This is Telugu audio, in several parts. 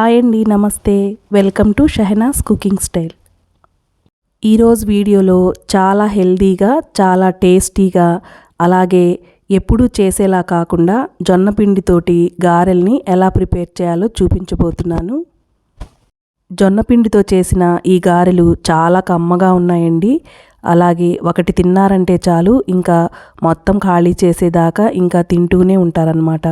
హాయ్ అండి నమస్తే. Welcome to Shahnaz cooking style. ఈరోజు వీడియోలో చాలా హెల్దీగా చాలా టేస్టీగా అలాగే ఎప్పుడూ చేసేలా కాకుండా జొన్న పిండితోటి గారెల్ని ఎలా ప్రిపేర్ చేయాలో చూపించబోతున్నాను. జొన్న పిండితో చేసిన ఈ గారెలు చాలా కమ్మగా ఉన్నాయండి. అలాగే ఒకటి తిన్నారంటే చాలు ఇంకా మొత్తం ఖాళీ చేసేదాకా ఇంకా తింటూనే ఉంటారనమాట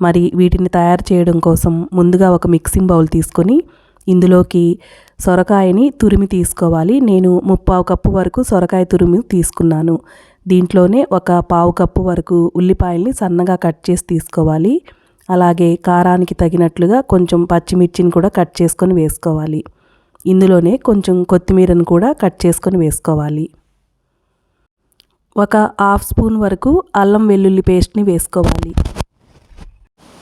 మరి వీటిని తయారు చేయడం కోసం ముందుగా ఒక మిక్సింగ్ బౌల్ తీసుకొని ఇందులోకి సొరకాయని తురిమి తీసుకోవాలి. నేను ముప్పావు కప్పు వరకు సొరకాయ తురిమి తీసుకున్నాను. దీంట్లోనే ఒక పావు కప్పు వరకు ఉల్లిపాయల్ని సన్నగా కట్ చేసి తీసుకోవాలి. అలాగే కారానికి తగినట్లుగా కొంచెం పచ్చిమిర్చిని కూడా కట్ చేసుకొని వేసుకోవాలి. ఇందులోనే కొంచెం కొత్తిమీరను కూడా కట్ చేసుకొని వేసుకోవాలి. ఒక హాఫ్ స్పూన్ వరకు అల్లం వెల్లుల్లి పేస్ట్ని వేసుకోవాలి.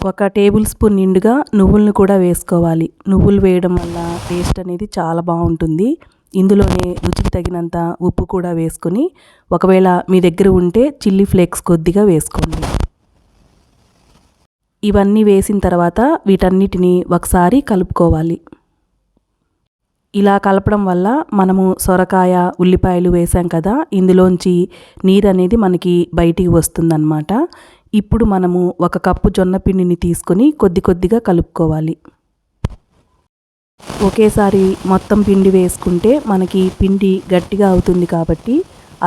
ఒక టేబుల్ స్పూన్ నిండుగా నువ్వులను కూడా వేసుకోవాలి. నువ్వులు వేయడం వల్ల టేస్ట్ అనేది చాలా బాగుంటుంది. ఇందులోనే రుచికి తగినంత ఉప్పు కూడా వేసుకొని ఒకవేళ మీ దగ్గర ఉంటే చిల్లీ ఫ్లేక్స్ కొద్దిగా వేసుకోండి. ఇవన్నీ వేసిన తర్వాత వీటన్నిటిని ఒకసారి కలుపుకోవాలి. ఇలా కలపడం వల్ల మనము సొరకాయ ఉల్లిపాయలు వేసాం కదా ఇందులోంచి నీరు అనేది మనకి బయటికి వస్తుందన్నమాట. ఇప్పుడు మనము ఒక కప్పు జొన్న పిండిని తీసుకొని కొద్ది కొద్దిగా కలుపుకోవాలి. ఒకేసారి మొత్తం పిండి వేసుకుంటే మనకి పిండి గట్టిగా అవుతుంది కాబట్టి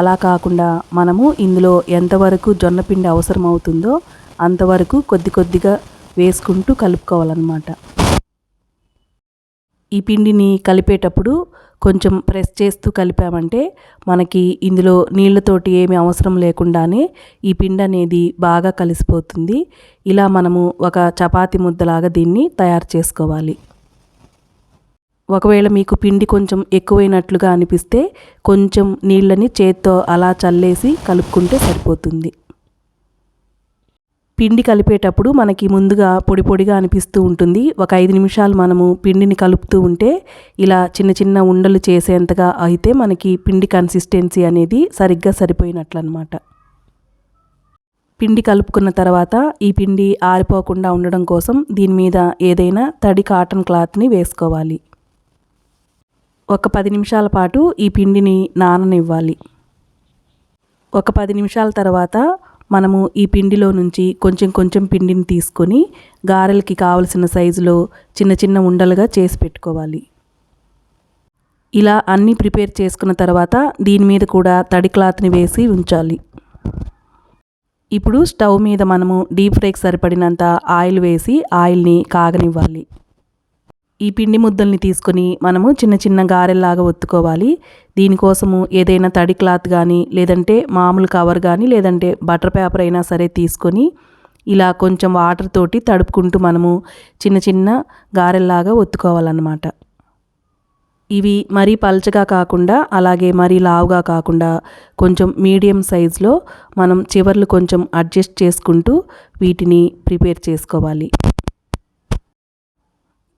అలా కాకుండా మనము ఇందులో ఎంతవరకు జొన్న పిండి అవసరం అవుతుందో అంతవరకు కొద్ది కొద్దిగా వేసుకుంటూ కలుపుకోవాలన్నమాట. ఈ పిండిని కలిపేటప్పుడు కొంచెం ప్రెస్ చేస్తూ కలిపామంటే మనకి ఇందులో నీళ్ళతోటి ఏమి అవసరం లేకుండానే ఈ పిండి అనేది బాగా కలిసిపోతుంది. ఇలా మనము ఒక చపాతి ముద్దలాగా దీన్ని తయారు చేసుకోవాలి. ఒకవేళ మీకు పిండి కొంచెం ఎక్కువైనట్లుగా అనిపిస్తే కొంచెం నీళ్ళని చేత్తో అలా చల్లేసి కలుపుకుంటే సరిపోతుంది. పిండి కలిపేటప్పుడు మనకి ముందుగా పొడి పొడిగా అనిపిస్తూ ఉంటుంది. ఒక ఐదు నిమిషాలు మనము పిండిని కలుపుతూ ఉంటే ఇలా చిన్న చిన్న ఉండలు చేసేంతగా అయితే మనకి పిండి కన్సిస్టెన్సీ అనేది సరిగ్గా సరిపోయినట్లు అనమాట పిండి కలుపుకున్న తర్వాత ఈ పిండి ఆరిపోకుండా ఉండడం కోసం దీని మీద ఏదైనా తడి కాటన్ క్లాత్ని వేసుకోవాలి. ఒక పది నిమిషాల పాటు ఈ పిండిని నాననివ్వాలి. ఒక పది నిమిషాల తర్వాత మనము ఈ పిండిలో నుంచి కొంచెం కొంచెం పిండిని తీసుకొని గారెలకి కావలసిన సైజులో చిన్న చిన్న ఉండలుగా చేసి పెట్టుకోవాలి. ఇలా అన్నీ ప్రిపేర్ చేసుకున్న తర్వాత దీని మీద కూడా తడి క్లాత్ని వేసి ఉంచాలి. ఇప్పుడు స్టవ్ మీద మనము డీప్ ఫ్రైకి సరిపడినంత ఆయిల్ వేసి ఆయిల్ని కాగనివ్వాలి. ఈ పిండి ముద్దల్ని తీసుకొని మనము చిన్న చిన్న గారెల్లాగా ఒత్తుకోవాలి. దీనికోసము ఏదైనా తడి క్లాత్ కానీ లేదంటే మామూలు కవర్ కానీ లేదంటే బటర్ పేపర్ అయినా సరే తీసుకొని ఇలా కొంచెం వాటర్ తోటి తడుపుకుంటూ మనము చిన్న చిన్న గారెల్లాగా ఒత్తుకోవాలన్నమాట. ఇవి మరీ పల్చగా కాకుండా అలాగే మరీ లావుగా కాకుండా కొంచెం మీడియం సైజులో మనం చివర్లు కొంచెం అడ్జస్ట్ చేసుకుంటూ వీటిని ప్రిపేర్ చేసుకోవాలి.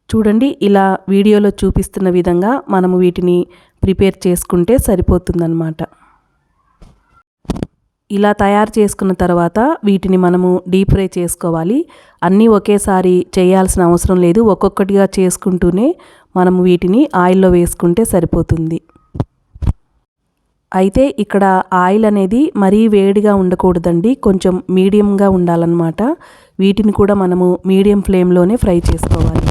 చూడండి ఇలా వీడియోలో చూపిస్తున్న విధంగా మనము వీటిని ప్రిపేర్ చేసుకుంటే సరిపోతుందన్నమాట. ఇలా తయారు చేసుకున్న తర్వాత వీటిని మనము డీప్ ఫ్రై చేసుకోవాలి. అన్నీ ఒకేసారి చేయాల్సిన అవసరం లేదు. ఒక్కొక్కటిగా చేసుకుంటూనే మనము వీటిని ఆయిల్లో వేసుకుంటే సరిపోతుంది. అయితే ఇక్కడ ఆయిల్ అనేది మరీ వేడిగా ఉండకూడదండి. కొంచెం మీడియంగా ఉండాలన్నమాట. వీటిని కూడా మనము మీడియం ఫ్లేమ్లోనే ఫ్రై చేసుకోవాలి.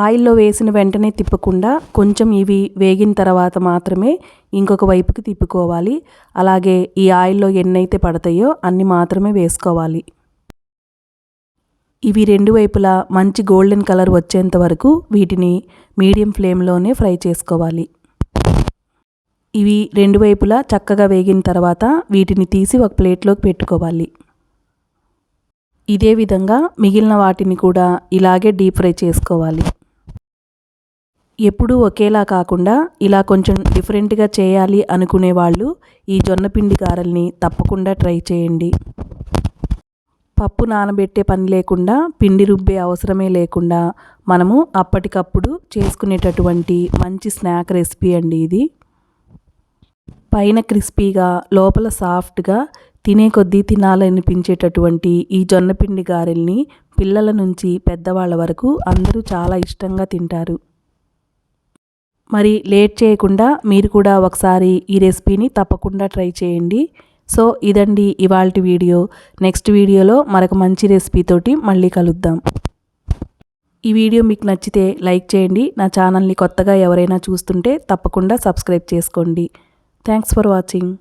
ఆయిల్లో వేసిన వెంటనే తిప్పకుండా కొంచెం ఇవి వేగిన తర్వాత మాత్రమే ఇంకొక వైపుకి తిప్పుకోవాలి. అలాగే ఈ ఆయిల్లో ఎన్నైతే పడతాయో అన్ని మాత్రమే వేసుకోవాలి. ఇవి రెండు వైపులా మంచి గోల్డెన్ కలర్ వచ్చేంత వరకు వీటిని మీడియం ఫ్లేమ్లోనే ఫ్రై చేసుకోవాలి. ఇవి రెండు వైపులా చక్కగా వేగిన తర్వాత వీటిని తీసి ఒక ప్లేట్లోకి పెట్టుకోవాలి. ఇదే విధంగా మిగిలిన వాటిని కూడా ఇలాగే డీప్ ఫ్రై చేసుకోవాలి. ఎప్పుడూ ఒకేలా కాకుండా ఇలా కొంచెం డిఫరెంట్గా చేయాలి అనుకునే వాళ్ళు ఈ జొన్నపిండి గారెల్ని తప్పకుండా ట్రై చేయండి. పప్పు నానబెట్టే పని లేకుండా పిండి రుబ్బే అవసరమే లేకుండా మనము అప్పటికప్పుడు చేసుకునేటటువంటి మంచి స్నాక్ రెసిపీ అండి ఇది. పైన క్రిస్పీగా లోపల సాఫ్ట్గా తినే కొద్దీ తినాలనిపించేటటువంటి ఈ జొన్నపిండి గారెల్ని పిల్లల నుంచి పెద్దవాళ్ళ వరకు అందరూ చాలా ఇష్టంగా తింటారు. మరి లేట్ చేయకుండా మీరు కూడా ఒకసారి ఈ రెసిపీని తప్పకుండా ట్రై చేయండి. సో ఇదండి ఇవాళ వీడియో. నెక్స్ట్ వీడియోలో మరొక మంచి రెసిపీతోటి మళ్ళీ కలుద్దాం. ఈ వీడియో మీకు నచ్చితే లైక్ చేయండి. నా ఛానల్ని కొత్తగా ఎవరైనా చూస్తుంటే తప్పకుండా సబ్స్క్రైబ్ చేసుకోండి. Thanks for watching.